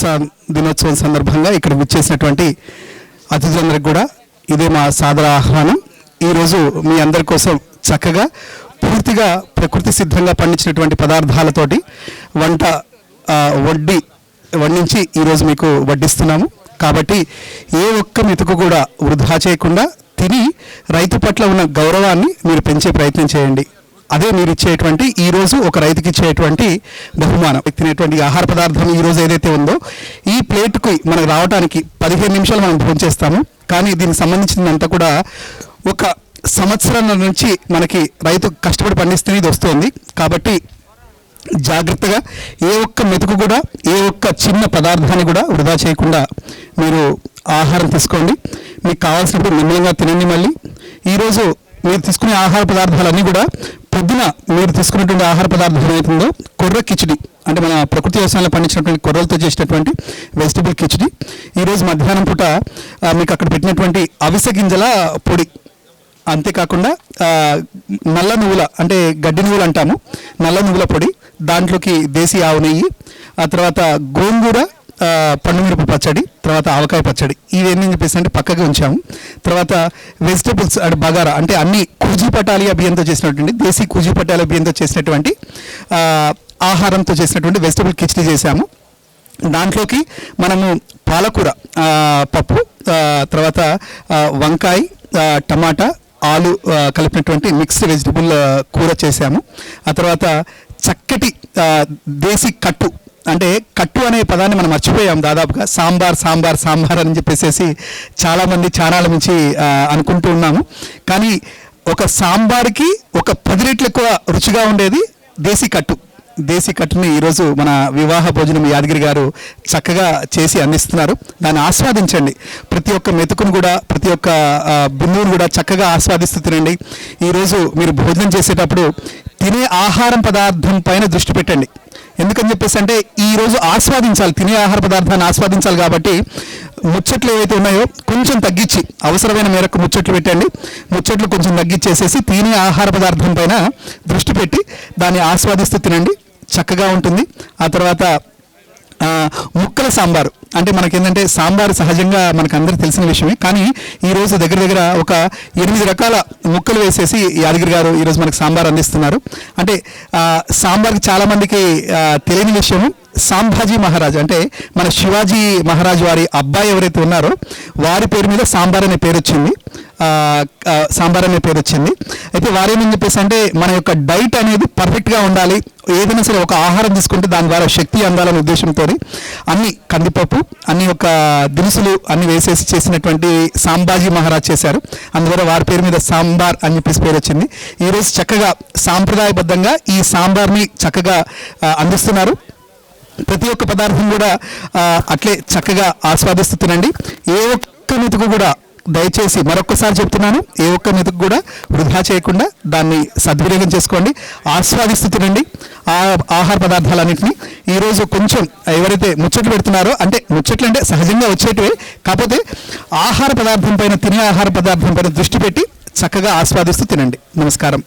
కిసాన్ దినోత్సవం సందర్భంగా ఇక్కడ విచ్చేసినటువంటి అతిథులందరికి కూడా ఇదే మా సాదర ఆహ్వానం. ఈరోజు మీ అందరి కోసం చక్కగా పూర్తిగా ప్రకృతి సిద్ధంగా పండించినటువంటి పదార్థాలతోటి వంట వడ్డి వండించి ఈరోజు మీకు వడ్డిస్తున్నాము. కాబట్టి ఏ ఒక్క మెతుకు కూడా వృధా చేయకుండా తిని రైతు పట్ల ఉన్న గౌరవాన్ని మీరు పెంచే ప్రయత్నం చేయండి. అదే మీరు ఇచ్చేటువంటి ఈరోజు ఒక రైతుకి ఇచ్చేటువంటి బహుమానం తినేటువంటి ఆహార పదార్థం ఈరోజు ఏదైతే ఉందో ఈ ప్లేట్కి మనకు రావడానికి పదిహేను నిమిషాలు మనం ఫోన్ చేస్తాము కానీ దీనికి సంబంధించినంతా కూడా ఒక సంవత్సరం నుంచి మనకి రైతు కష్టపడి పండిస్తేనే ఇది వస్తుంది. కాబట్టి జాగ్రత్తగా ఏ ఒక్క మెతుకు కూడా ఏ ఒక్క చిన్న పదార్థాన్ని కూడా వృధా చేయకుండా మీరు ఆహారం తీసుకోండి. మీకు కావాల్సినప్పుడు నిమ్మలంగా తినండి మళ్ళీ. ఈరోజు మీరు తీసుకునే ఆహార పదార్థాలన్నీ కూడా పొద్దున మీరు తీసుకున్నటువంటి ఆహార పదార్థం ఏమవుతుందో కొర్ర కిచిడి అంటే మన ప్రకృతి వ్యవసాయంలో పండించినటువంటి కొర్రలతో చేసినటువంటి వెజిటబుల్ కిచిడి. ఈరోజు మధ్యాహ్నం పూట మీకు అక్కడ పెట్టినటువంటి అవిసె గింజల పొడి. అంతేకాకుండా నల్ల నువ్వుల అంటే గడ్డి నువ్వులు అంటాము నల్ల నువ్వుల పొడి దాంట్లోకి దేశీ ఆవు నెయ్యి ఆ తర్వాత గోంగూర పండుమిరప పచ్చడి తర్వాత ఆవకాయ పచ్చడి ఇవన్నీ చెప్పేసి అంటే పక్కకి ఉంచాము. తర్వాత వెజిటబుల్స్ అంటే బగారా అంటే అన్ని కూజీ పటాలియా బియ్యంతో చేసినటువంటి దేశీ కూజీ పటాలియా బియ్యంతో చేసినటువంటి ఆహారంతో చేసినటువంటి వెజిటబుల్ కిచడీ చేశాము. దాంట్లోకి మనము పాలకూర పప్పు తర్వాత వంకాయ టమాటా ఆలు కలిపినటువంటి మిక్స్డ్ వెజిటబుల్ కూర చేశాము. ఆ తర్వాత చక్కటి దేశీ కట్టు అంటే కట్టు అనే పదాన్ని మనం మర్చిపోయాం దాదాపుగా. సాంబార్ సాంబార్ సాంబార్ అని చెప్పేసి చాలామంది చానాల నుంచి అనుకుంటూ ఉన్నాము. కానీ ఒక సాంబార్కి ఒక పది రెట్లు ఎక్కువ రుచిగా ఉండేది దేశీ కట్టు. దేశీ కట్టుని ఈరోజు మన వివాహ భోజనం యాదగిరి గారు చక్కగా చేసి అందిస్తున్నారు. దాన్ని ఆస్వాదించండి. ప్రతి ఒక్క మెతుకును కూడా ప్రతి ఒక్క బిందువును కూడా చక్కగా ఆస్వాదిస్తూ తినండి. ఈరోజు మీరు భోజనం చేసేటప్పుడు తినే ఆహారం పదార్థం పైన దృష్టి పెట్టండి. ఎందుకని చెప్పేసి అంటే ఈరోజు ఆస్వాదించాలి తినే ఆహార పదార్థాన్ని ఆస్వాదించాలి కాబట్టి ముచ్చట్లు ఏవైతే ఉన్నాయో కొంచెం తగ్గించి అవసరమైన మేరకు ముచ్చట్లు పెట్టండి. ముచ్చట్లు కొంచెం తగ్గించేసేసి తినే ఆహార పదార్థం పైన దృష్టి పెట్టి దాన్ని ఆస్వాదిస్తూ తినండి. చక్కగా ఉంటుంది. ఆ తర్వాత ముక్కల సాంబారు. అంటే మనకేంటంటే సాంబార్ సహజంగా మనకు అందరికీ తెలిసిన విషయమే. కానీ ఈ రోజు దగ్గర దగ్గర ఒక ఎనిమిది రకాల ముక్కలు వేసేసి యాదగిరి గారు ఈరోజు మనకు సాంబార్ అందిస్తున్నారు. అంటే సాంబార్కి చాలామందికి తెలియని విషయము సాంభాజీ మహారాజ్. అంటే మన శివాజీ మహారాజ్ వారి అబ్బాయి ఎవరైతే ఉన్నారో వారి పేరు మీద సాంబార్ అనే పేరు వచ్చింది సాంబార్ అనే పేరు వచ్చింది. అయితే వారేమని చెప్పేసి అంటే మన యొక్క డైట్ అనేది పర్ఫెక్ట్గా ఉండాలి. ఏదైనా సరే ఒక ఆహారం తీసుకుంటే దాని ద్వారా శక్తి అందాలనే ఉద్దేశంతో అన్ని కందిపప్పు అన్ని ఒక దినుసులు అన్ని వేసేసి చేసినటువంటి సాంబాజీ మహారాజ్ చేశారు. అందువల్ల వారి పేరు మీద సాంబార్ అని చెప్పేసి పేరు వచ్చింది. ఈరోజు చక్కగా సాంప్రదాయబద్ధంగా ఈ సాంబార్ని చక్కగా అందిస్తున్నారు. ప్రతి ఒక్క పదార్థం కూడా అట్లే చక్కగా ఆస్వాదిస్తూ తినండి. ఏ ఒక్క మెతుకు కూడా దయచేసి మరొకసారి చెప్తున్నాను ఏ ఒక్క మెతుకు కూడా వృధా చేయకుండా దాన్ని సద్వినియోగం చేసుకోండి ఆస్వాదిస్తూ తినండి. ఆ ఆహార పదార్థాలన్నింటినీ ఈరోజు కొంచెం ఎవరైతే ముచ్చట్లు పెడుతున్నారో అంటే ముచ్చట్లు అంటే సహజంగా వచ్చేటివే కాకపోతే ఆహార పదార్థం పైన తినే ఆహార పదార్థం పైన దృష్టి పెట్టి చక్కగా ఆస్వాదిస్తూ తినండి. నమస్కారం.